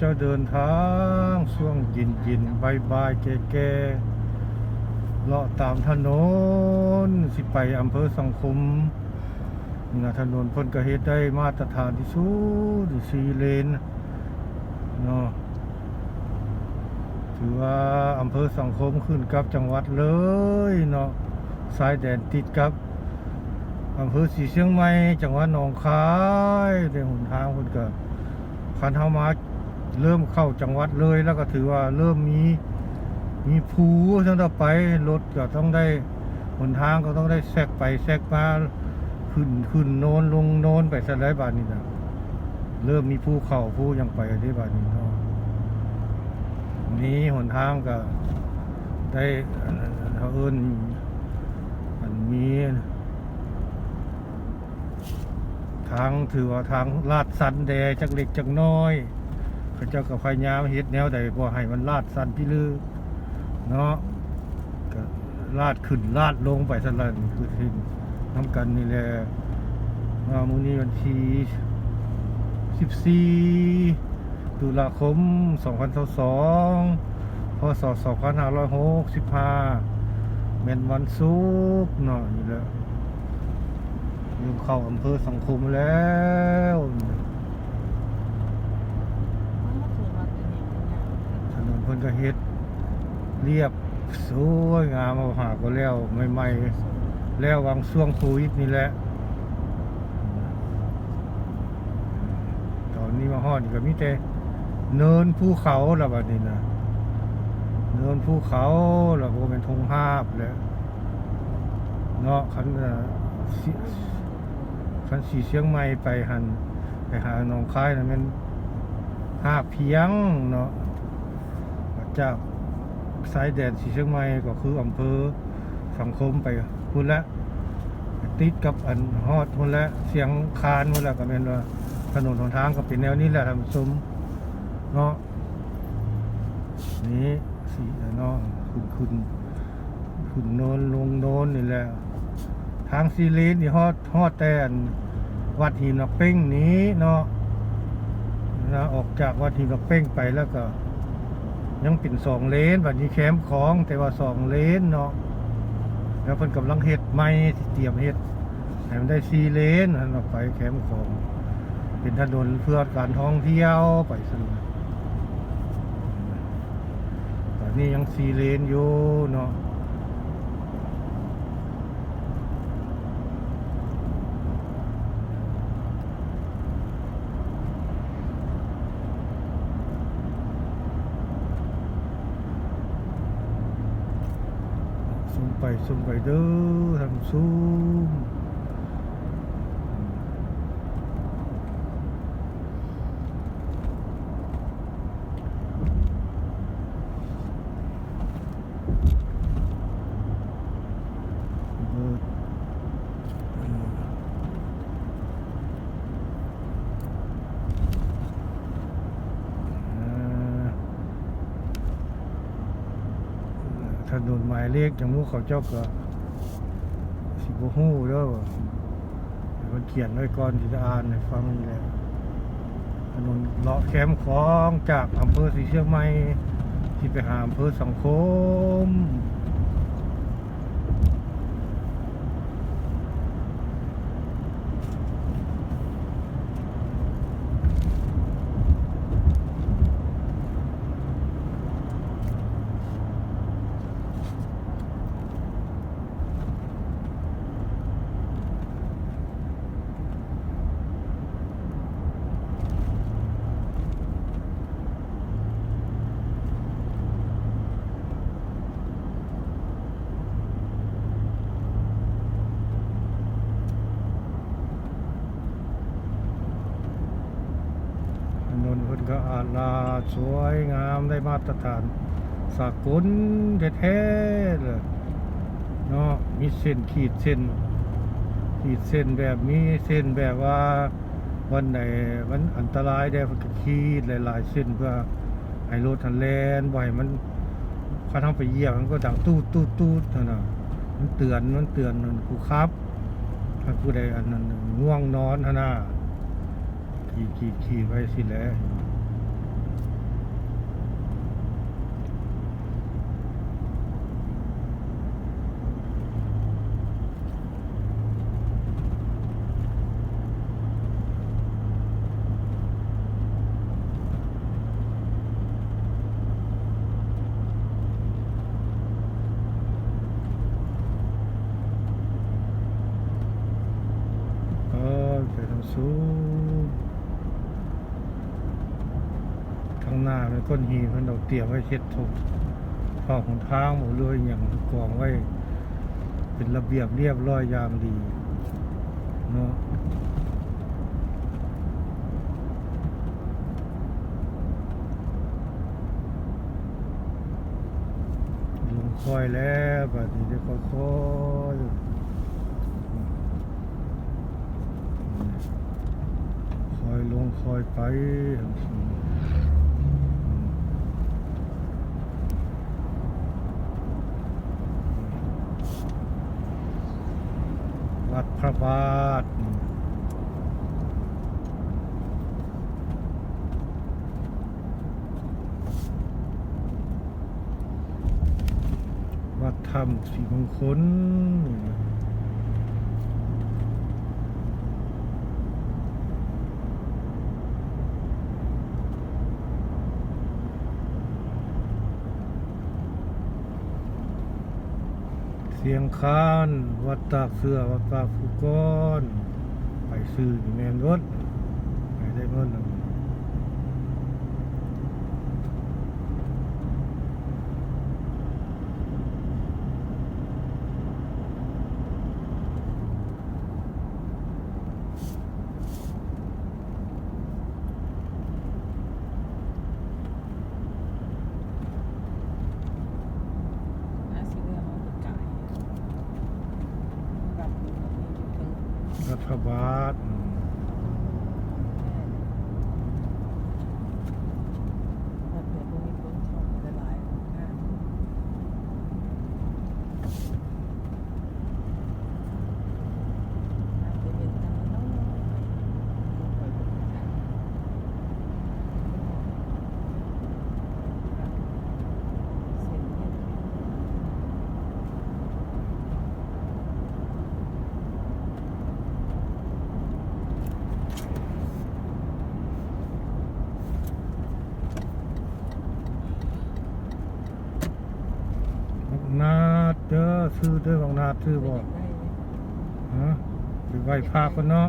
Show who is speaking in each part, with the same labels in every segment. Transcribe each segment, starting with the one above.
Speaker 1: จ้าเดินทางช่วงยินยินๆบายบายแก่แก่ๆเลาะตามถนนสิไปอำเภอสังคมนี่นะถนนพ้นกระเฮ็ดได้มาตรฐานที่สุดสีเลนเนาะถือว่าอำเภอสังคมขึ้นกับจังหวัดเลยเนาะสายแดนติดกับอำเภอสีเชียงใหม่จังหวัดหนองคายในหนทางเพิ่นก็คันเฮามา เริ่มเข้าจังหวัดเลยแล้วก็ถือว่าเริ่มมีมีภูทั้งต่อไปรถก็ต้องได้หนทางก็ต้องได้แซกไปแซกมาขึ้นขึ้นโนนลงโนนไปสไลด์บานนี้นะเริ่มมีภูเขาภูยังไปได้บานนี้เนาะนี้หนทางก็ได้เขาเอิ้นมันมีทางถือว่าทางลาดสันแดจักเล็กจักน้อย เขาเจ้ากับพยายามเฮ็ดแนวใดบ่ให้มันลาดสันพี่ลือเนาะก็ลาดขึ้นลาดลงไปสั่นละนี่คือที่น้ำกันนี่แหละมามื้อนี้วันที่14ตุลาคม 2022พศ2565เป็นวันศุกร์เนาะนี่แหละอยู่เข้าอำเภอสังคมแล้ว ถนนเพิ่นก็เฮ็ดเรียบสวยงามเอาหาก็แล้วใหม่ๆแล้ววางช่วงโควิดนี่แหละตอนนี้มาฮอดนี่ก็มีแต่เนินภูเขาล้วบัดนี้นะเนินภูเขาล้วก็เป็นทงภาพแล้วเนาะคันน่ะสิคันสีเชียงใหม่ไปหันไปหาหนองคายนะมันห้าเพียงเนาะ จากสายแดนสีเชียงใหม่ก็คืออำเภอสังคมไปพุ่นละติดกับอันฮอดพุ่นละเสียงคานพุ่นละก็เป็นว่าถนนหนทางก็เป็นแนวนี้แหละทำซุ้มเนาะนี่สีเนาะขึ้นขึ้นขึ้นโนนลงโนนนี่แหละทางซีรีส์นี่ฮอดฮอดแต่นวัดหินกเป้งนี้เนาะนะออกจากวัดหินนกเป้งไปแล้วก็ ยังเป็นสองเลนบัดนี้แคมของแต่ว่าสองเลนเนาะแล้วเพิ่นกำลังเฮ็ดไม่เตรียมเฮ็ดให้มันได้สี่เลนอันออกไปแคมของ เป็นถนนเพื่อการท่องเที่ยวไปสนุกตอนนี้ยังสี่เลนอยู่เนาะ ซุ่ม ไปซุ่มไปเด้อทำซุ่มเบิดเอ่อ ถนนหมายเลขจังมูเขาเจ้าก็สิบหู้เด้อเดี๋ยวมันเขียนไว้ก่อนที่จะอ่านให้ฟังนี่แหละถนนเลาะแคมป์ของจากอำเภอสีเชียงใหม่ที่ไปหาอำเภอสังคม ถนนเพิ่นก็อาลาด สวยงามได้มาตรฐานสากลแท้ๆเลยเนาะมีเส้นขีดเส้น ขีดเส้นแบบมีเส้นแบบว่าวันไหนมันอันตรายได้ก็ขีดหลายๆเส้นเพื่อให้รถทันแลนบ่ให้มันคันเฮาไปเหยียบมันก็ดังตูดตูดตูดนั่นน่ะมันเตือนมันเตือนนั่นกูครับถ้าผู้ใดอันนั้นง่วงนอนหั่นน่ะขี่ขี่ขี่ไปสิแล้ว สูง ข้างหน้าเป็นก้นหินเพิ่นเอาเตรียมไว้เช็ดทุกข้อของทางหมดเลยอย่างกองไว้ เป็นระเบียบเรียบร้อยอย่างดีเนาะลงคอยแล้วบัดนี้เดี๋ยวค่อยๆ คอยลงคอยไปวัดพระบาทวัดธรรมสีมงคล เสียงคาน วัดตากเสือวัดปากผู้ก้อน ไปซื้ออยู่แมนรถไปได้เงินแล้ว
Speaker 2: น่าสิเรื่องมันก็กายแบบนี้แบบนี้อยู่ถึง
Speaker 1: วัดพระบาทอืม
Speaker 2: แบบเดี๋ยวพวกนี้คนชอบละลายอะน่าจะเป็นทางโน้นไปดูกันเสร็จเนี่ย
Speaker 1: บักนาด เด้อซื้อเด้อบักนาดซื้อบ่
Speaker 2: ได้ไหม
Speaker 1: ฮะไปไหว้พระกันเนาะ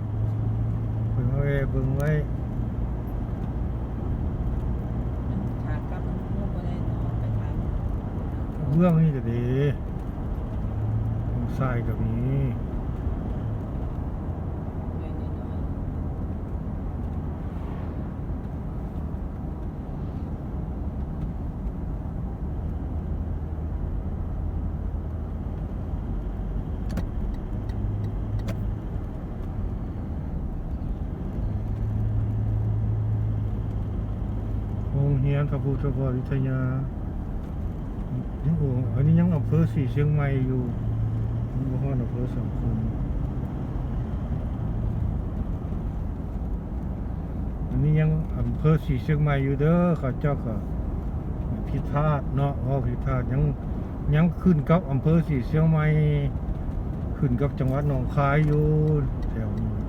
Speaker 1: เบิ่งเอาไว้เบิ่งไว้
Speaker 2: ขากลับมันเมื่อบ่ได้นอนไปทาง
Speaker 1: เบื้องนี่ก็ดีทางซ้ายก็มี
Speaker 2: น้อยน้อย
Speaker 1: โรงเรียนพระพุทธบริทยายังโอ้อันนี้ยังอำเภอสีเชียงใหม่อยู่ยังบ่ฮอดอำเภอสังคมอันนี้ยังอำเภอสีเชียงใหม่อยู่เด้อเขาเจ้าก็ผิดพลาดเนาะว่าผิดพลาดยังยังขึ้นกับอำเภอสีเชียงใหม่ขึ้นกับจังหวัดหนองคายอยู่แถวนี้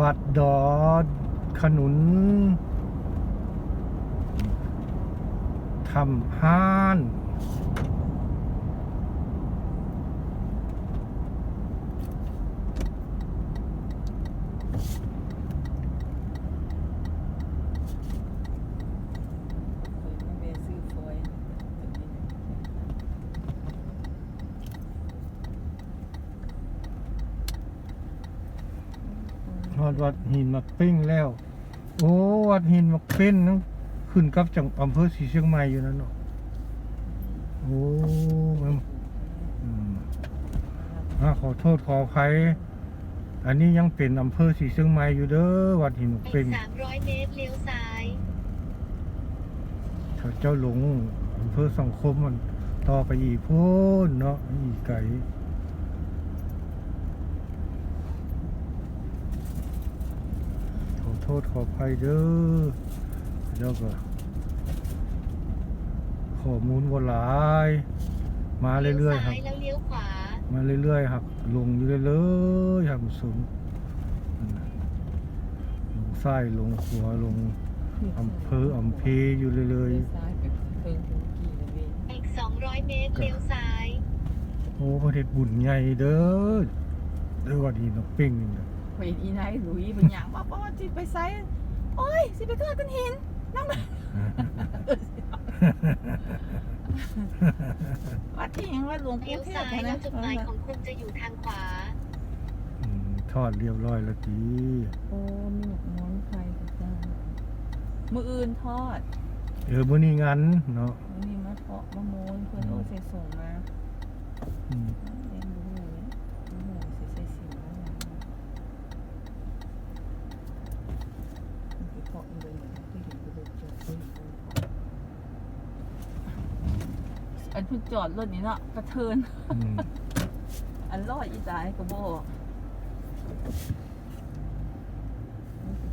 Speaker 1: วั ดอขนุนทำห้าน
Speaker 2: เคยมาเวะซื้อฟอยล์แบบนี้
Speaker 1: ทอ ดวัดหินมักปิ้งแล้ว โอ้วัดหินมักปิ้นนั่นขึ้นกับจังอำเภอสีเชียงใหม่อยู่นั่นเนาะโอ้มันอืมอะขอโทษขออภัยอันนี้ยังเป็นอำเภอสีเชียงใหม่อยู่เด้อวัดหินมัก
Speaker 3: อี
Speaker 1: ปิ้
Speaker 3: ก
Speaker 1: ง
Speaker 3: 300เมตรเลี้ยวซ้าย
Speaker 1: ถ้าเจ้าหลงอำเภอสังคมมันต่อไปอีกพูนเนาะอีกไกลขอ โทษขออภัยเด้อแล้วก็ข้อมูลว่าหลาย มาเรื่อยๆครับ
Speaker 3: ซ้ายแล้วเลี้ยวขวา
Speaker 1: มาเรื่อยๆครับ ลงอยู่เรื่อยๆครับสูงนั่นน่ะลงซ้ายลงขวาลงอำเภออำเพอยู่เรื่อย
Speaker 2: เลี้ยวซ้ายไปเพิ่งถึงกี่นะเว้ย
Speaker 3: อีก200เมตรเลี้ยวซ้าย
Speaker 1: ๆโอ้ประเทศบุญใหญ่เด้อเด้อว่าดีนกเป้งนี่นะ
Speaker 2: ไปอีไนหลุยเป็นอย่างว่าป้าจิไปไซโอ้ยสิไปทอดกันหินนั่งวัดที่ยังวัดหลวงปู่เทพ
Speaker 3: ซ้าย
Speaker 2: นะ
Speaker 3: จุดหมายของคุณจะอยู่ทางขวา
Speaker 1: ทอดเรียบร้อยแล้วที
Speaker 2: โอ้มีหมกม้อนไฟกับจ้ามืออื่นทอด
Speaker 1: เออมือนี้งั้นเนาะ
Speaker 2: วันนี้มาเพาะมะโมนเพื่อนโอเสส่งมา
Speaker 1: อืม
Speaker 2: เล่นดูเลยดูหมูสิใส่สิวมันไปเพาะอีกเลยที่เห็นกระดูกจอดเฮ้ย อันเพิ่งจอดรถนี่เนาะกระเทิน
Speaker 1: อืม
Speaker 2: อันรอดอีตายก็บอก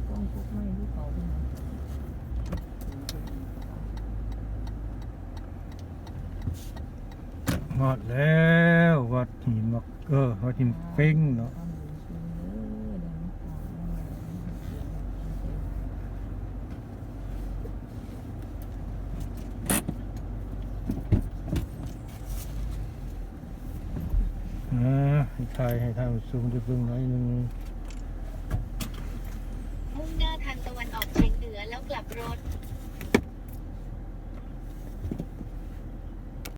Speaker 2: ต้องพวกไม่ที่เขาเป็น
Speaker 1: ฮอดแล้ววัดหินมักเออวัดหินเป้งเนาะอ่าให้ทายให้ท่านซูมได้เบิ่งหน่อยหนึ่ง
Speaker 3: มุ่งหน้าทางตะวันออกเฉียงเหนือแล้วกลับรถ